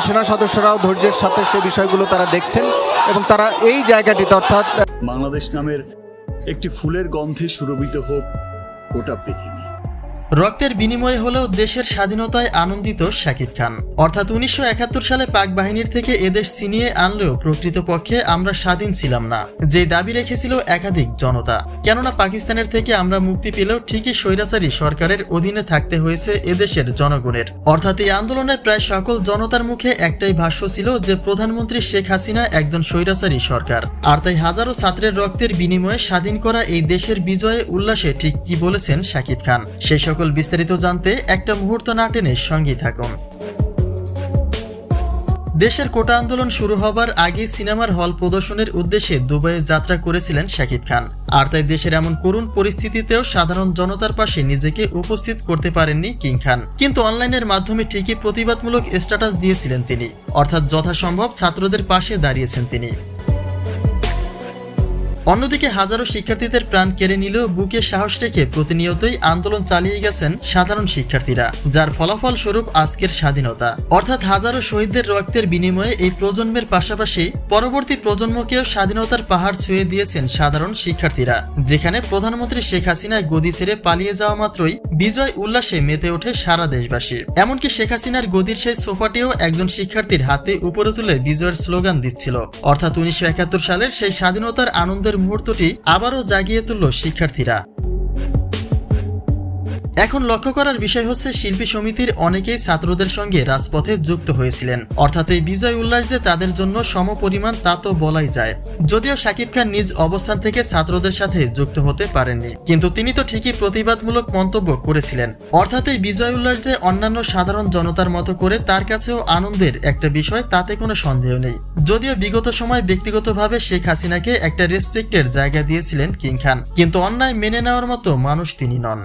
সেনা সদস্যরাও ধৈর্যের সাথে সে বিষয়গুলো তারা দেখছেন এবং তারা এই জায়গাটিতে অর্থাৎ বাংলাদেশ নামের একটি ফুলের গন্ধে সুরভিত হোক গোটা পৃথিবী। রক্তের বিনিময়ে হলেও দেশের স্বাধীনতায় আনন্দিত শাকিব খান। অর্থাৎ উনিশশো একাত্তর সালে পাক বাহিনীর থেকে এদেশ ছিনিয়ে আনলেও প্রকৃতপক্ষে আমরা স্বাধীন ছিলাম না। যে দাবি রেখেছিল একাধিক জনতা। কেননা পাকিস্তানের থেকে আমরা মুক্তি পেলেও ঠিকই স্বৈরাচারী সরকারের অধীনে থাকতে হয়েছে এদেশের জনগণের। অর্থাৎ এই আন্দোলনে প্রায় সকল জনতার মুখে একটাই ভাষ্য ছিল যে প্রধানমন্ত্রী শেখ হাসিনা একজন স্বৈরাচারী সরকার। আর তাই হাজারো ছাত্রের রক্তের বিনিময়ে স্বাধীন করা এই দেশের বিজয়ে উল্লাসে ঠিক কি বলেছেন শাকিব খান। সেই সকল বিস্তারিত জানতে একটা মুহূর্ত না টেনে সঙ্গেই থাকুন। দেশের কোটা আন্দোলন শুরু হবার আগে সিনেমার হল প্রদর্শনের উদ্দেশ্যে দুবাইয়ে যাত্রা করেছিলেন শাকিব খান। আর তাই দেশের এমন করুণ পরিস্থিতিতেও সাধারণ জনতার পাশে নিজেকে উপস্থিত করতে পারেননি কিং খান। কিন্তু অনলাইনের মাধ্যমে ঠিকই প্রতিবাদমূলক স্ট্যাটাস দিয়েছিলেন তিনি। অর্থাৎ যথাসম্ভব ছাত্রদের পাশে দাঁড়িয়েছেন তিনি। অন্যদিকে হাজারো শিক্ষার্থীদের প্রাণ কেড়ে নিলেও বুকে সাহস রেখে প্রতিনিয়তই আন্দোলন চালিয়ে গেছেন সাধারণ শিক্ষার্থীরা, যার ফলাফল স্বরূপ আজকের স্বাধীনতা। অর্থাৎ হাজারো শহীদদের রক্তের বিনিময়ে এই প্রজন্মের পাশাপাশি পরবর্তী প্রজন্মকেও স্বাধীনতার পাহাড় ছুঁয়ে দিয়েছেন সাধারণ শিক্ষার্থীরা, যেখানে প্রধানমন্ত্রী শেখ হাসিনা গদি ছেড়ে পালিয়ে যাওয়া মাত্রই বিজয় উল্লাসে মেতে ওঠে সারা দেশবাসী। এমনকি শেখ হাসিনার গদির সেই সোফাটিও একজন শিক্ষার্থীর হাতে উপরে তুলে বিজয়ের স্লোগান দিচ্ছিল। অর্থাৎ উনিশশো একাত্তর সালের সেই স্বাধীনতার আনন্দের মুহূর্তটি আবারও জাগিয়ে তুলল শিক্ষার্থীরা। এখন লক্ষ্য করার বিষয় হচ্ছে শিল্পী সমিতির অনেকেই ছাত্রদের সঙ্গে রাজপথে যুক্ত হয়েছিলেন। অর্থাৎ এই বিজয় উল্লাস যে তাদের জন্য সমপরিমাণ তা তো বলাই যায়। যদিও শাকিব খান নিজ অবস্থান থেকে ছাত্রদের সাথে যুক্ত হতে পারেননি। কিন্তু তিনি তো ঠিকই প্রতিবাদমূলক মন্তব্য করেছিলেন। অর্থাৎ এই বিজয় উল্লাস যে অন্যান্য সাধারণ জনতার মতো করে তার কাছেও আনন্দের একটা বিষয়, তাতে কোনো সন্দেহ নেই। যদিও বিগত সময় ব্যক্তিগতভাবে শেখ হাসিনাকে একটা রেসপেক্টের জায়গা দিয়েছিলেন কিং খান। কিন্তু অন্যায় মেনে নেওয়ার মতো মানুষ তিনি নন।